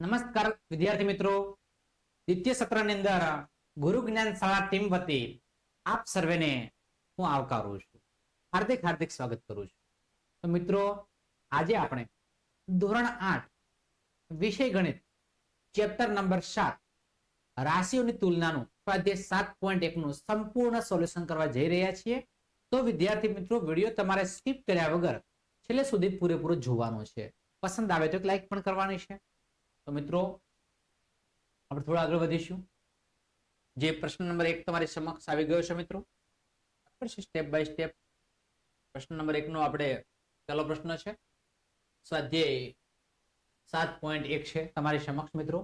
નમસ્કાર, વિદ્યાર્થી મિત્રો. દ્વિતીય સત્રની અંદર ગુરુ જ્ઞાન શાળા ટીમ વતી આપ સર્વેને હું આવકારું છું. હાર્દિક હાર્દિક સ્વાગત કરું છું. તો મિત્રો, આજે આપણે ધોરણ આઠ, વિષય ગણિત, ચેપ્ટર નંબર સાત, રાશિઓની તુલનાનું સ્વાધ્યાય સાત પોઈન્ટ એકનું સંપૂર્ણ સોલ્યુશન કરવા જઈ રહ્યા છીએ. તો વિદ્યાર્થી મિત્રો, વીડિયો તમારે સ્કીપ કર્યા વગર છેલ્લે સુધી પૂરેપૂરો જોવાનો છે. પસંદ આવે તો લાઈક પણ કરવાની છે. તો મિત્રો, આપણે થોડા આગળ વધીશું. જે પ્રશ્ન નંબર એક તમારી સમક્ષ આવી ગયો છે મિત્રો સ્ટેપ બાય સ્ટેપ પ્રશ્ન નંબર એકનો આપણે પહેલો પ્રશ્ન છે. સ્વાધ્યાય સાત પોઈન્ટ એક છે તમારી સમક્ષ મિત્રો.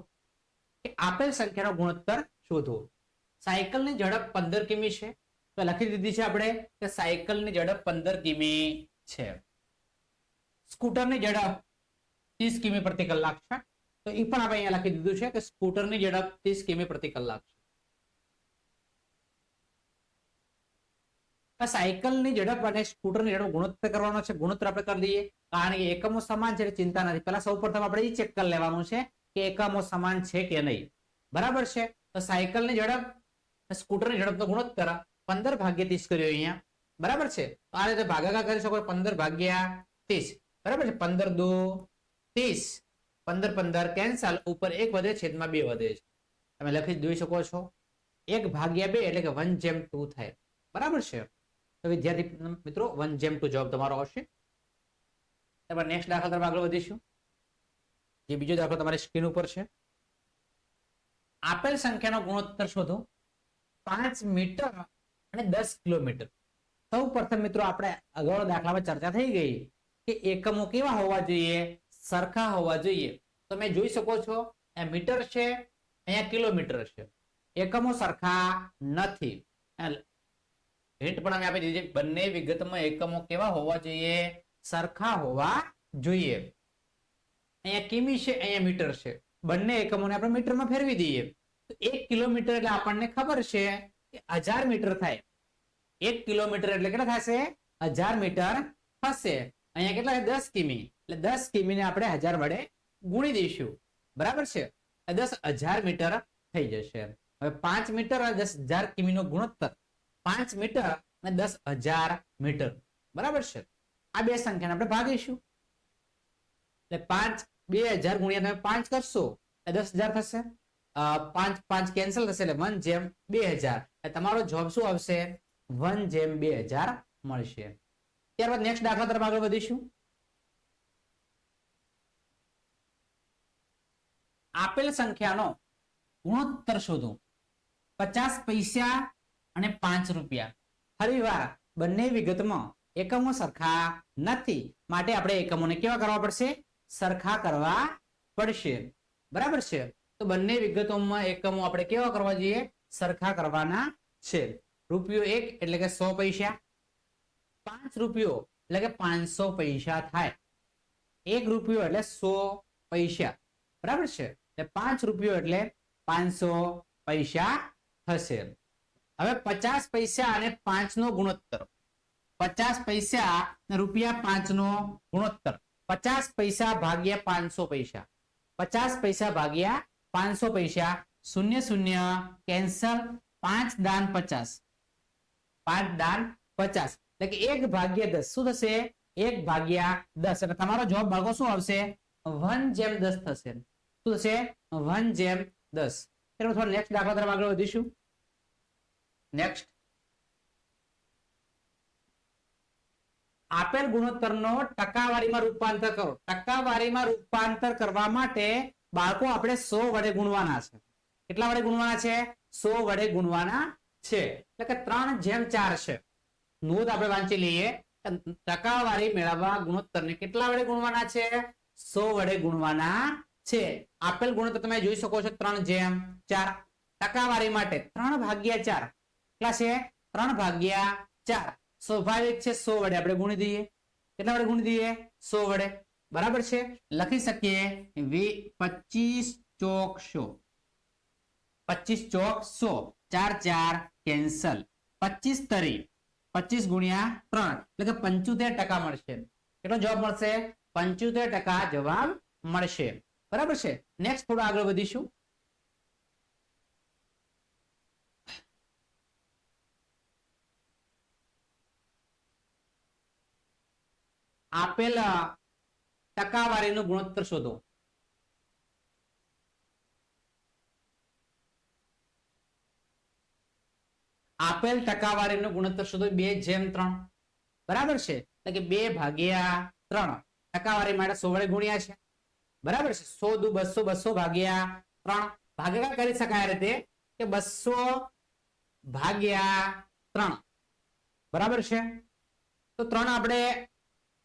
આપેલ સંખ્યાનો ગુણોત્તર શોધો. સાયકલની ઝડપ પંદર કિમી છે. તો લખી દીધી છે આપણે કે સાયકલની ઝડપ પંદર કિમી છે. સ્કૂટરની ઝડપ ત્રીસ કિમી પ્રતિ કલાક છે. તો એ પણ આપણે અહીંયા લખી દીધું છે કે સ્કૂટરની ઝડપ ત્રીસ કિમી પ્રતિ કલાક સાયકલની ઝડપ અને સ્કૂટરની ઝડપ ગુણોત્તર કરવાનો છે. ગુણોત્તર આપણે કરી દઈએ. કારણ કે એકમો સમાન છે ચિંતા નથી. પહેલા સૌ પ્રથમ આપણે એ ચેક કરી લેવાનું છે કે એકમો સમાન છે કે નહીં. બરાબર છે? તો સાયકલની ઝડપ સ્કૂટરની ઝડપનો ગુણોત્તર પંદર ભાગ્યા ત્રીસ કર્યો અહીંયા. બરાબર છે? આ રીતે ભાગાકાર કરી શકો પંદર ભાગ્યા ત્રીસ. બરાબર છે? પંદર દો ત્રીસ. પંદર પંદર કેન્સલ ઉપર એક વધે, છેદમાં બે વધે છે. તમે લખી જોઈ શકો છો. એક ભાગ્યા બે એટલે કે વન જેમ ટુ થાય. બરાબર છે? તો વિદ્યાર્થી મિત્રો, વન જેમ ટુ જવાબ તમારો આવશે. ત્યારબાદ નેક્સ્ટ દાખલા તરફ આગળ વધીશું. જે બીજો દાખલો તમારી સ્ક્રીન ઉપર છે. આપેલ સંખ્યાનો ગુણોત્તર શોધો. પાંચ મીટર અને દસ કિલોમીટર. સૌ પ્રથમ મિત્રો, આપણે અગાઉ દાખલામાં ચર્ચા થઈ ગઈ કે એકમો કેવા હોવા જોઈએ? સરખા હોવા જોઈએ. તમે જોઈ શકો છો આ મીટર છે, અહીંયા કિલોમીટર છે. એકમો સરખા નથી. હિન્ટ પણ અમે આપી દીધી બંને વિગતમાં એકમો કેવા હોવા જોઈએ, સરખા હોવા જોઈએ. અહીંયા કિમી છે, અહીંયા મીટર છે. બંને એકમોને આપણે મીટરમાં ફેરવી દઈએ. એક કિલોમીટર એટલે આપણને ખબર છે કે હજાર મીટર થાય. એક કિલોમીટર એટલે કેટલા થશે? હજાર મીટર થશે. અહીંયા કેટલા છે? દસ કિમી. એટલે દસ કિમીને આપણે હજાર વડે ગુણી દઈશું. બરાબર છે? દસ હજાર મીટર થઈ જશે. હવે પાંચ મીટર અને દસ હજાર કિમીનો ગુણોત્તર. પાંચ મીટર અને દસ હજાર મીટર. બરાબર છે? આ બે સંખ્યાને આપણે ભાગીશું. એટલે પાંચ, બે હજાર ગુણ્યા તમે પાંચ કરશો, એટલે દસ હજાર થશે. પાંચ પાંચ કેન્સલ થશે એટલે વન જેમ બે હજાર. તમારો જવાબ શું આવશે? વન જેમ બે હજાર મળશે. ત્યારબાદ નેક્સ્ટ દાખલા તરફ આગળ વધીશું. આપેલ સંખ્યાનો ગુણોત્તર શોધો. પચાસ પૈસા અને પાંચ રૂપિયા. ફરીવાર બંને વિગતમાં એકમો સરખા નથી. માટે આપણે એકમોને કેવા કરવા પડશે? સરખા કરવા પડશે. બરાબર છે? તો બંને વિગતોમાં એકમો આપણે કેવા કરવા જોઈએ? સરખા કરવાના છે. રૂપિયો એક એટલે કે સો પૈસા. પાંચ રૂપિયો એટલે કે પાંચસો પૈસા થાય. એક રૂપિયો એટલે સો પૈસા. બરાબર છે? એટલે પાંચ રૂપિયો એટલે પાંચસો પૈસા થશે. હવે પચાસ પૈસા અને પાંચ નો ગુણોત્તર. પચાસ પૈસા રૂપિયા પાંચ નો ગુણોત્તર. પચાસ પૈસા ભાગ્યા પાંચસો પૈસા. પચાસ પૈસા ભાગ્યા પાંચસો પૈસા. શૂન્ય શૂન્ય. કેન્સલ. પાંચ દાન પચાસ. પાંચ દાન પચાસ. એટલે કે એક ભાગ્યા દસ. શું થશે? એક ભાગ્યા દસ. એટલે તમારો જવાબ ભાગો શું આવશે? વન જેમ દસ થશે. શું થશે? વન જેમ દસ. થોડા નેક્સ્ટ દાખલા તરફ આગળ વધીશું. નેક્સ્ટ આપેલ ગુણોત્તરનો ટકાવારીમાં રૂપાંતર કરો. ટકાવારીમાં રૂપાંતર કરવા માટે બાળકો આપણે સો વડે ગુણવાના છે. કેટલા વડે ગુણવાના છે? સો વડે ગુણવાના છે. એટલે કે ત્રણ જેમ ચાર છે. નોંધ આપણે વાંચી લઈએ ટકાવારી મેળવવા ગુણોત્તરને કેટલા વડે ગુણવાના છે? સો વડે ગુણવાના છે. આપેલ ગુણોત્તર તમે જોઈ શકો છો ત્રણ જેમ ચાર. ટકાવારી માટે ત્રણ ભાગ્યા ચાર. કેટલા છે? ત્રણ ભાગ્યા ચાર. સ્વાભાવિક છે સો વડે આપણે ગુણી દઈએ. કેટલા વડે ગુણી દઈએ? સો વડે. બરાબર છે? લખી શકીએ પચીસ ચોક સો. પચીસ ચોક સો. ચાર ચાર કેન્સલ. પચીસ તરી. પચીસ ગુણ્યા ત્રણ, એટલે કે પંચોતેર ટકા મળશે. કેટલો જવાબ મળશે? પંચોતેર ટકા જવાબ મળશે. બરાબર છે? નેક્સ્ટ થોડું આગળ વધીશું. આપેલ ટકાવારીનું ગુણોત્તર શોધો. આપેલ ટકાવારીનું ગુણોત્તર શોધો. બે જેમ ત્રણ. બરાબર છે? એટલે કે બે ભાગ્યા ત્રણ. ટકાવારી માટે સો વડે ગુણ્યા છે. બરાબર છે? સો દુ બસો બસો ભાગ્યા ત્રણ. ભાગાકાર કરી શકાય રીતે કે બસો ભાગ્યા ત્રણ. બરાબર છે? તો ત્રણ આપણે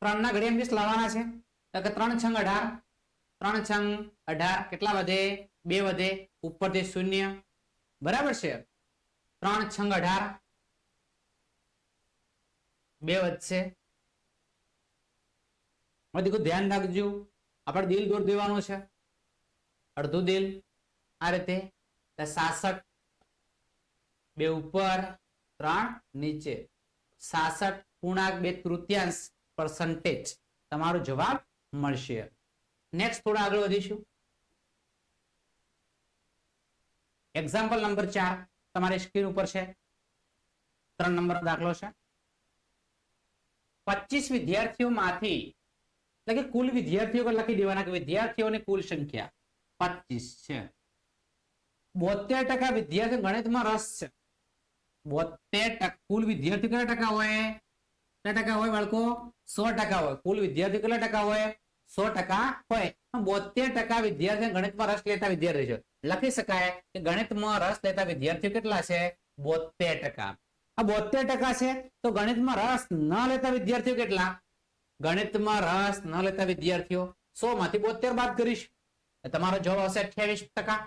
ત્રણ ના ઘડિયા દિવસ લાવવાના છે. એટલે કે ત્રણ છંગ અઢાર. ત્રણ છંગ અઢાર કેટલા વધે? બે વધે. ઉપરથી શૂન્ય. બરાબર છે? ત્રણ છંગ અઢાર. બે વધશે. ધ્યાન રાખજો. આપણે દિલ દોર દેવાનું છે. અડધું દિલ આ રીતે. સાસઠ. બે ઉપર. ત્રણ નીચે. સાસઠ પૂર્ણાંક બે તૃતીયાંશ પર્સન્ટેજ તમારો જવાબ મળશે. નેક્સ્ટ થોડા આગળ વધીશું. એક્ઝામ્પલ નંબર ચાર. તમારી સ્ક્રીન ઉપર છે. ત્રણ નંબર દાખલો છે. પચીસ વિદ્યાર્થીઓમાંથી, એટલે કે કુલ વિદ્યાર્થીઓ લખી દેવાના કે વિદ્યાર્થીઓની કુલ સંખ્યા? પચીસ છે. બોતેર ટકા વિદ્યાર્થીઓ ગણિતમાં રસ છે. બોતેર કુલ વિદ્યાર્થીઓ કેટલા ટકા હોય? કેટલા ટકા હોય બાળકો? સો ટકા હોય. કુલ વિદ્યાર્થીઓ કેટલા ટકા હોય? સો ટકા હોય. બોતેર ટકા વિદ્યાર્થીઓ ગણિતમાં રસ લેતા વિદ્યાર્થીઓ લખી શકાય કે ગણિતમાં રસ લેતા વિદ્યાર્થીઓ કેટલા છે? બોતેર ટકા. આ બોતેર ટકા છે તો ગણિતમાં રસ ન લેતા વિદ્યાર્થીઓ કેટલા? ગણિતમાં રસ ન લેતા વિદ્યાર્થીઓ. સો માંથી બોતેર બાદ કરીશ. તમારો જવાબ હશે અઠ્યાવીસ ટકા.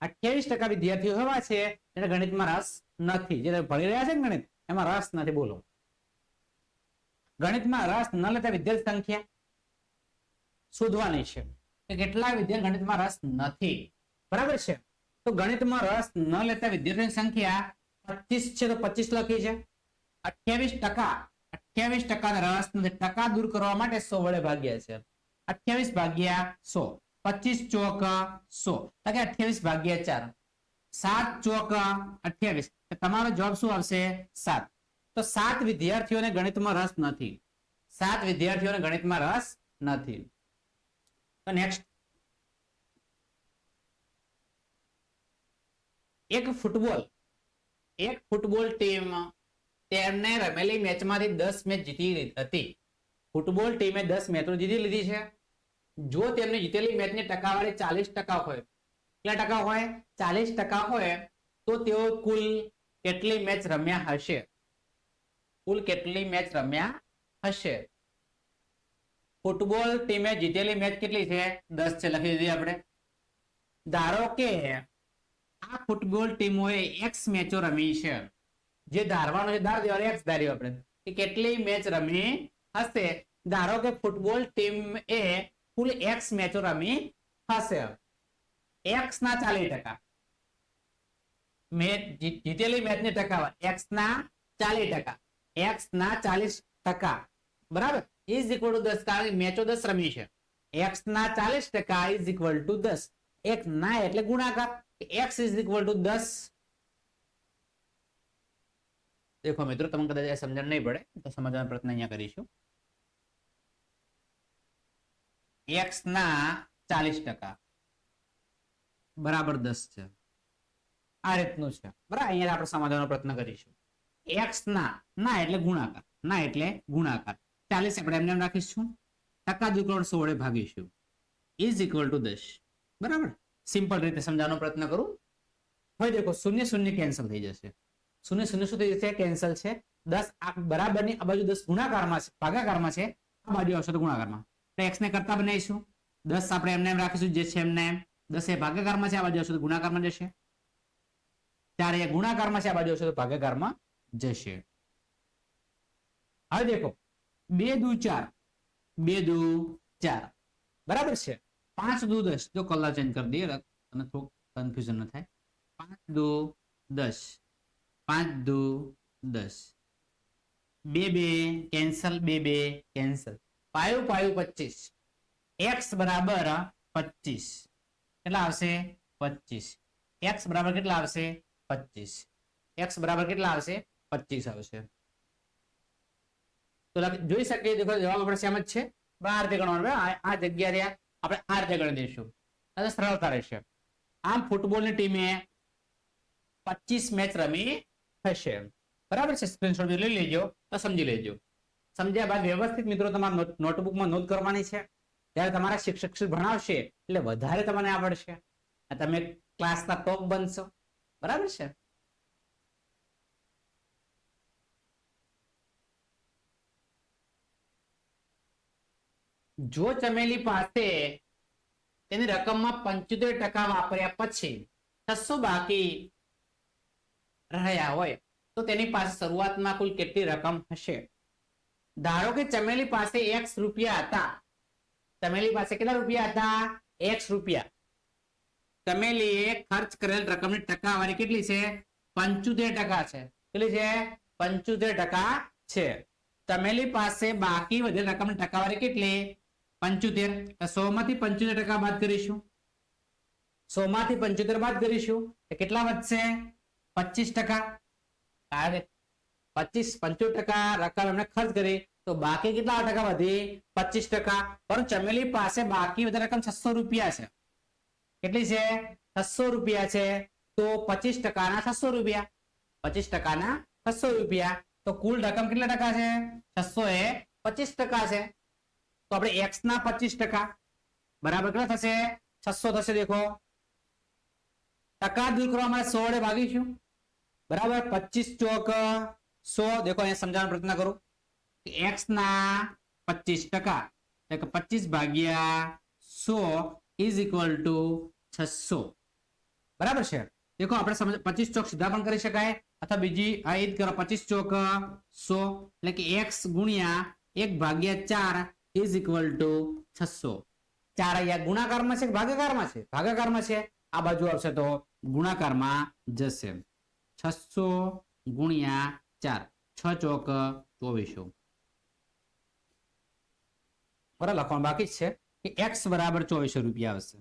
અઠ્યાવીસ ટકા વિદ્યાર્થીઓ એવા છે જેને ગણિતમાં રસ નથી. જે ભણી રહ્યા છે ગણિત, એમાં રસ નથી બોલો ગણિતમાં રસ ન લેતા વિદ્યાર્થી સંખ્યા? શોધવાની છે. કે કેટલા વિદ્યાર્થી ગણિતમાં રસ નથી. બરાબર છે? તો ગણિતમાં રસ ન લેતા વિદ્યાર્થીની સંખ્યા પચીસ છે તો પચીસ લખી છે. અઠ્યાવીસ ટકા. અઠ્યાવીસ ટકા રસ નથી ટકા દૂર કરવા માટે સો વડે ભાગ્યા છે. અઠ્યાવીસ ભાગ્યા સો. પચીસ ચોક સો. કે અઠ્યાવીસ ભાગ્યા ચાર. સાત ચોક અઠ્યાવીસ. તમારો જવાબ શું આવશે? સાત. તો સાત વિદ્યાર્થીઓને ગણિતમાં રસ નથી. સાત વિદ્યાર્થીઓને ગણિતમાં રસ નથી. નેક્સ્ટ એક ફૂટબોલ એક ફૂટબોલ ટીમ તેમને રમેલી મેચમાંથી દસ મેચ જીતી હતી. ફૂટબોલ ટીમે દસ મેચો જીતી લીધી છે. જો તેમને જીતેલી મેચની ટકાવારી ચાલીસ ટકા હોય, કેટલા ટકા હોય? ચાલીસ ટકા હોય, તો તેઓ કુલ કેટલી મેચ રમ્યા હશે? કુલ કેટલી મેચ રમ્યા હશે? ફૂટબોલ ટીમે જીતેલી મેચ કેટલી છે? દસ છે, લખી દીધી આપણે. ધારો કે આ ફૂટબોલ ટીમોએ એક્સ મેચો રમી છે. જે ધારવાનો છે, ધાર દેવાનો એક્સ ધાર્યો આપણે. કે કેટલી મેચ રમી હશે? ધારો કે ફૂટબોલ ટીમ એ કુલ એક્સ મેચો રમી હશે. એક્સ ના ચાલીસ ટકા. મેચ જીતેલી મેચની ટકા એક્સ ના ચાલીસ ટકા. એક્સ ના ચાલીસ ટકા. બરાબર? ઇઝ ઇક્વલ ટુ દસ, કારણ કે મેચો દસ રમી છે. એક્સ ના ચાલીસ ટકા ઇઝ ઇક્વલ ટુ દસ. એક ના એટલે ગુણાકાર. એક્સ ઇઝ ઇક્વલ ટુ દસ. દેખો મિત્રો, તમને કદાચ સમજણ નહીં પડે, તો સમજવાનો પ્રયત્ન અહીંયા કરીશું. એક્સ ના ચાલીસ ટકા. બરાબર દસ છે. આ રીતનું છે. બરાબર? અહીંયા આપણે સમજવાનો પ્રયત્ન કરીશું. એક્સ ના ના એટલે ગુણાકાર. ના એટલે ગુણાકાર. ચાલીસ આપણે એમને એમ રાખીશું. ટકા દુકરોડ સો ભાગીશું. ઇઝ ઇક્વલ ટુ દસ. બરાબર? સિમ્પલ રીતે સમજાવવાનો પ્રયત્ન કરું. હવે દેખો, શૂન્ય શૂન્ય કેન્સલ થઈ જશે. શૂન્ય શૂન્ય શું થઈ જશે? કેન્સલ છે. દસ બરાબરની આ બાજુ દસ ગુણાકારમાં છે, ભાગાકારમાં છે, આ બાજુ આવશે તો ગુણાકારમાં. તો એક્સ ને કરતા બનાવીશું. દસ આપણે એમને એમ રાખીશું જે છે એમને એમ. દસ એ ભાગાકારમાં છે, આ બાજુ આવશે તો ગુણાકારમાં જશે. ચાર એ ગુણાકારમાં છે, આ બાજુ આવશે તો ભાગાકારમાં જશે. હવે દેખો બે દુ ચાર. બે દુ ચાર. બરાબર છે? પાંચ દુ દસ. જો કલર ચેન્જ કરી દઈએ અને થોડુંક કન્ફ્યુઝન ન થાય. પાંચ દુ દસ. પાંચ દુ દસ. બે બે. કેન્સલ બે બે. કેન્સલ પાયું પાયું પચીસ. એક્સ બરાબર પચીસ. કેટલા આવશે? પચીસ. એક્સ બરાબર કેટલા આવશે? પચીસ. એક્સ બરાબર કેટલા આવશે? પચીસ આવશે. તો જોઈ શકીએ, દેખો, જવાબ આપણે સેમ જ છે. આ ગણવાનું આ જગ્યા આપણે આ રીતે દઈશું. સરળતા રહેશે. આમ ફૂટબોલની ટીમે પચીસ મેચ રમી હશે. બરાબર છે? સ્ક્રીનશોટ લઈ લેજો, તો સમજી લેજો. સમજ્યા બાદ વ્યવસ્થિત મિત્રો, તમારા નોટબુકમાં નોંધ કરવાની છે. ત્યારે તમારા શિક્ષક શ્રી ભણાવશે, એટલે વધારે તમને આવડશે. તમે ક્લાસના ટોપ બનશો. બરાબર છે? જો ચમેલી પાસે તેની રકમમાં પંચોતેર ટકા વાપર્યા પછી છસો બાકી રહ્યા હોય, તો તેની પાસે શરૂઆતમાં કુલ કેટલી રકમ હશે? ધારો કે ચમેલી પાસે એક્સ રૂપિયા હતા. ચમેલી પાસે કેટલા રૂપિયા હતા? એક્સ રૂપિયા. ચમેલીએ ખર્ચ કરેલ રકમની ટકાવારી કેટલી છે? પંચોતેર ટકા છે. કેટલી છે? પંચોતેર ટકા છે. ચમેલી પાસે બાકી વધેલ રકમની ટકાવારી કેટલી? પંચોતેર. સો માંથી પંચોતેર ટકા બાદ કરીશું. સો માંથી પંચોતેર બાદ કરીશું. તો કેટલા વધશે? પચીસ ટકા. પચીસ, પંચોતેર ટકા રકમ એમને ખર્ચ કરી. તો બાકી કેટલા ટકા વધી? પચીસ ટકા. પણ ચમેલી પાસે બાકી બધા રકમ છસો રૂપિયા છે. કેટલી છે? છસો રૂપિયા છે. તો પચીસ ટકાના છસો રૂપિયા. પચીસ ટકાના છસો રૂપિયા. તો કુલ રકમ કેટલા ટકા છે? છસો એ પચીસ ટકા છે. તો આપણે એક્સ ના પચીસ ટકા બરાબર કેટલા થશે? છસો થશે દેખો. ટકા દૂર કરવા માટે સો વડે ભાગીશું. બરાબર? પચીસ ચોક સો. દેખો, અહીંયા સમજાવવાનો પ્રયત્ન કરું. એક્સ ના પચીસ ટકા. એટલે પચીસ ભાગ્યા સો ઇઝ ઇક્વલ ટુ છસો. બરાબર છે? દેખો, આપણે સમજ, પચીસ ચોક સીધા પણ કરી શકાય. અથવા બીજી, આ ઈદ કરો, પચીસ ચોક સો. એટલે કે એક્સ ગુણ્યા એક ભાગ્યા ચાર ઇઝ ઇક્વલ ટુ છસો. ચાર અહીંયા ગુણાકારમાં છે ભાગાકારમાં છે? ભાગાકારમાં છે. આ બાજુ આવશે તો ગુણાકારમાં જશે. છસો ગુણ્યા ચાર. છ ચોક ચોવીસો. બરાબર, લખવાનું બાકી છે કે એક્સ બરાબર ચોવીસો રૂપિયા આવશે.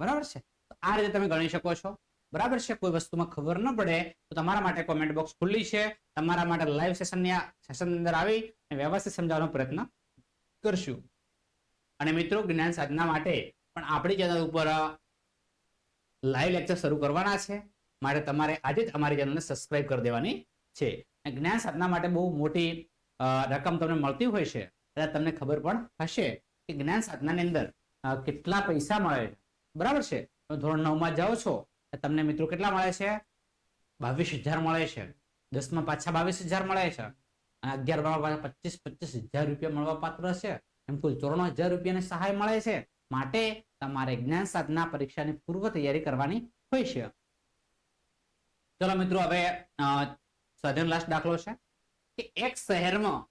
બરાબર છે? આ રીતે તમે ગણી શકો છો. બરાબર છે? કોઈ વસ્તુમાં ખબર ન પડે તો તમારા માટે કોમેન્ટ બોક્સ ખુલ્લી છે. તમારા માટે લાઈવ સેશનની સેશન અંદર આવી વ્યવસ્થિત સમજાવવાનો પ્રયત્ન કરશું. અને મિત્રો, જ્ઞાન સાધના માટે પણ આપણી ચેનલ ઉપર લાઈવ લેક્ચર શરૂ કરવાના છે. માટે તમારે આજે જ અમારી ચેનલને સબસ્ક્રાઇબ કરી દેવાની છે. જ્ઞાન સાધના માટે બહુ મોટી રકમ તમને મળતી હોય છે. ત્યારે તમને ખબર પણ હશે કે જ્ઞાન સાધનાની અંદર કેટલા પૈસા મળે બરાબર છે? ધોરણ નવમાં જાઓ છો તમને મિત્રો કેટલા મળે છે? બાવીસ હજાર મળે છે. દસમાં પાછા બાવીસ હજાર મળે છે. અને અગિયારમાં પાસે પચીસ પચીસ હજાર રૂપિયા મળવા પાત્ર છે. એમ કુલ ચોરાણું હજાર રૂપિયાની સહાય મળે છે. માટે તમારે જ્ઞાન સાધના પરીક્ષાની પૂર્વ તૈયારી કરવાની હોય છે. ચલો મિત્રો હવે અ, લાસ્ટ દાખલો છે. કે એક શહેરમાં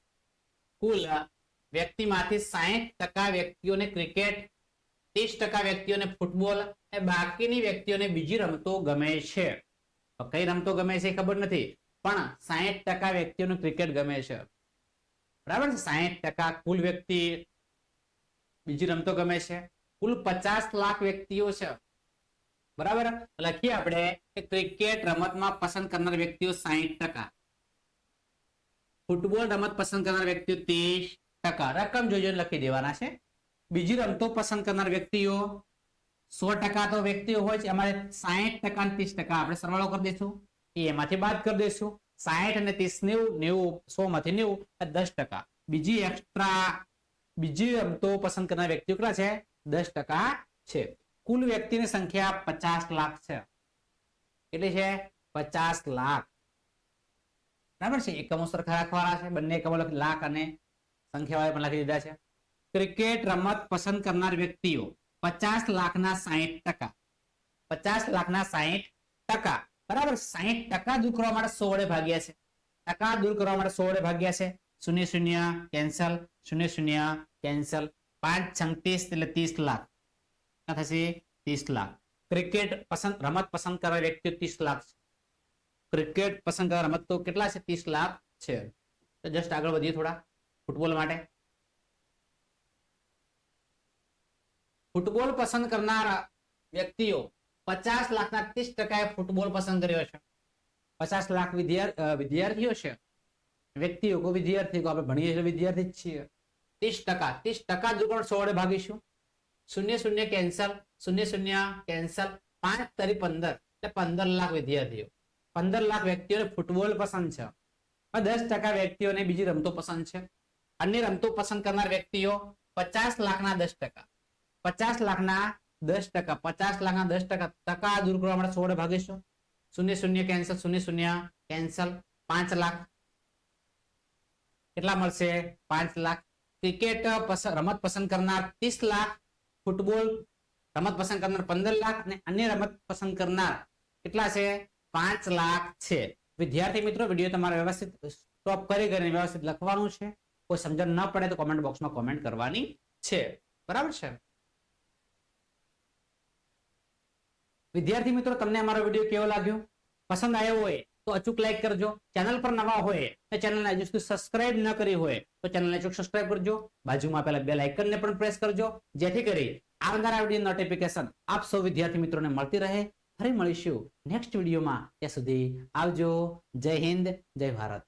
કુલ વ્યક્તિમાંથી સાહીઠ ટકા વ્યક્તિઓને ક્રિકેટ ત્રીસ ટકા વ્યક્તિઓને ફૂટબોલ અને બાકીની વ્યક્તિઓને બીજી રમતો ગમે છે. કઈ રમતો ગમે છે ખબર નથી. પણ સાહીઠ ટકા વ્યક્તિઓને ક્રિકેટ ગમે છે. બરાબર છે? સાહીઠ ટકા કુલ વ્યક્તિ બીજી રમતો ગમે છે. કુલ પચાસ લાખ વ્યક્તિઓ છે. બરાબર? લખીએ આપણે ક્રિકેટ રમતમાં પસંદ કરનાર વ્યક્તિઓ સાહીઠ ટકા. ફૂટબોલ રમત પસંદ કરનાર વ્યક્તિઓ ત્રીસ ટકા. રકમ જોઈ જોઈને લખી દેવાના છે. બીજી રમતો પસંદ કરનાર વ્યક્તિઓ સો ટકા તો વ્યક્તિઓ હોય છે. અમારે સાહીઠ ટકા ત્રીસ ટકા. આપણે સરવાળો કરી દઈશું. એમાંથી બાદ કરી દઈશું. સાહીઠ અને ત્રીસ નેવું નેવું, સો માંથી નેવું દસ ટકા. બીજી એક્સ્ટ્રા બીજી રમતો પસંદ કરનાર વ્યક્તિઓ કેટલા છે? દસ ટકા છે. કુલ વ્યક્તિની સંખ્યા પચાસ લાખ છે. કેટલી છે? પચાસ લાખ. બરાબર છે? એકમો સરખા રાખવાના છે. બંને એકમો લાખ અને સંખ્યા વાળા પણ લખી દીધા છે. ક્રિકેટ રમત પસંદ કરનાર વ્યક્તિઓ પચાસ લાખના સાહીઠ ટકા. પચાસ લાખના સાહીઠ ટકા. બરાબર? સાહીઠ ટકા દૂર કરવા માટે સો ભાગ્યા છે. ટકા દૂર કરવા માટે સો ભાગ્યા છે. શૂન્ય શૂન્ય કેન્સલ શૂન્ય શૂન્ય કેન્સલ પાંચ છંતીસ એટલે ત્રીસ લાખ. થશે? ત્રીસ લાખ. ક્રિકેટ પસંદ, રમત પસંદ કરવા વ્યક્તિ ત્રીસ લાખ છે. ક્રિકેટ પસંદ કરવા રમત તો કેટલા છે? ત્રીસ લાખ છે. તો જસ્ટ આગળ વધીએ થોડા. ફૂટબોલ માટે. ફૂટબોલ પસંદ કરનારા વ્યક્તિઓ પચાસ લાખના ત્રીસ ટકાએ ફૂટબોલ પસંદ કર્યો છે. પચાસ લાખ વિદ્યાર- વિદ્યાર્થીઓ છે. વ્યક્તિઓ, કોઈ વિદ્યાર્થી આપણે ભણીએ છીએ, વિદ્યાર્થી જ છીએ. ત્રીસ ટકા ત્રીસ ટકા પણ સો વડે ભાગીશું. શૂન્ય શૂન્ય કેન્સલ શૂન્ય શૂન્ય કેન્સલ પાંચ તરી પંદર, એટલે પંદર લાખ વિદ્યાર્થીઓ. પંદર લાખ વ્યક્તિઓને ફૂટબોલ પસંદ છે. દસ ટકા વ્યક્તિઓને બીજી રમતો પસંદ છે. અન્ય રમતો પસંદ કરનાર વ્યક્તિઓ પચાસ લાખના દસ ટકા. પચાસ લાખના દસ ટકા, પચાસ લાખના દસ ટકા ટકા દૂર કરવા માટે સો ભાગીશું. શૂન્ય શૂન્ય કેન્સલ, શૂન્ય શૂન્ય કેન્સલ, પાંચ લાખ. કેટલા મળશે? પાંચ લાખ. ક્રિકેટ રમત પસંદ કરનાર ત્રીસ લાખ. ફૂટબોલ રમત પસંદ કરનાર પંદર લાખ અને અન્ય રમત પસંદ કરનાર કેટલા છે? પાંચ લાખ છે. વિદ્યાર્થી મિત્રો, વીડિયો તમારે વ્યવસ્થિત સ્ટોપ કરી કરીને વ્યવસ્થિત લખવાનું છે. કોઈ સમજણ ન પડે તો કોમેન્ટ બોક્સમાં કોમેન્ટ કરવાની છે. બરાબર છે? વિદ્યાર્થી મિત્રો, તમને અમારો વીડિયો કેવો લાગ્યો? પસંદ આવ્યો હોય તો અચૂક લાઈક કરજો. ચેનલ પર નવા હોય તો ચેનલને હજુ સુધી સબસ્ક્રાઇબ ન કરી હોય તો ચેનલને અચૂક સબસ્ક્રાઇબ કરજો. બાજુમાં પેલા બેલ આઇકનને પણ પ્રેસ કરજો. જેથી કરી આવનારા વીડિયો નોટિફિકેશન આપ સૌ વિદ્યાર્થી મિત્રોને મળતી રહે. ફરી મળીશું નેક્સ્ટ વિડીયોમાં. ત્યાં સુધી આવજો. જય હિન્દ, જય ભારત.